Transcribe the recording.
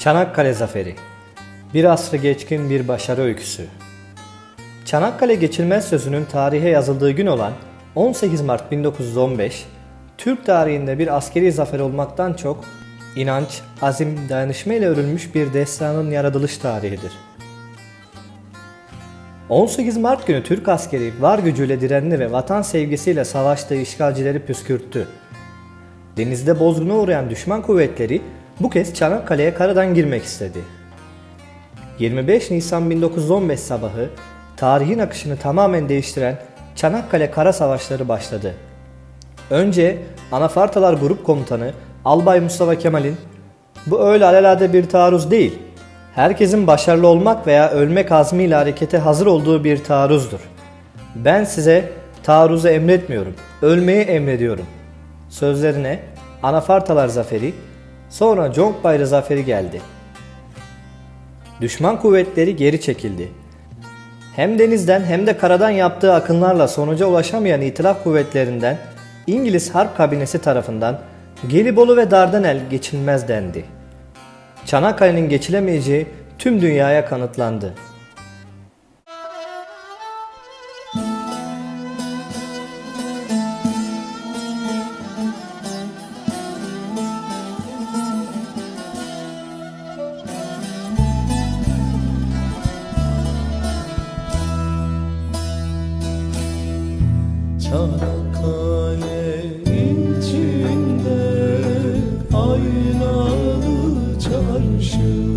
Çanakkale Zaferi Bir asrı geçkin bir başarı öyküsü. Çanakkale Geçilmez sözünün tarihe yazıldığı gün olan 18 Mart 1915, Türk tarihinde bir askeri zafer olmaktan çok inanç, azim, dayanışma ile örülmüş bir destanın yaratılış tarihidir. 18 Mart günü Türk askeri var gücüyle direnli ve vatan sevgisiyle savaştığı işgalcileri püskürttü. Denizde bozguna uğrayan düşman kuvvetleri bu kez Çanakkale'ye karadan girmek istedi. 25 Nisan 1915 sabahı tarihin akışını tamamen değiştiren Çanakkale Kara Savaşları başladı. Önce Anafartalar Grup Komutanı Albay Mustafa Kemal'in bu öyle alelade bir taarruz değil, herkesin başarılı olmak veya ölmek azmiyle harekete hazır olduğu bir taarruzdur. Ben size taarruzu emretmiyorum, ölmeyi emrediyorum. Sözlerine Anafartalar Zaferi, sonra Bayrağı Zaferi geldi. Düşman kuvvetleri geri çekildi. Hem denizden hem de karadan yaptığı akınlarla sonuca ulaşamayan itilaf kuvvetlerinden İngiliz Harp Kabinesi tarafından Gelibolu ve Dardanel geçilmez dendi. Çanakkale'nin geçilemeyeceği tüm dünyaya kanıtlandı. Çanakkale içinde aynalı çarşı.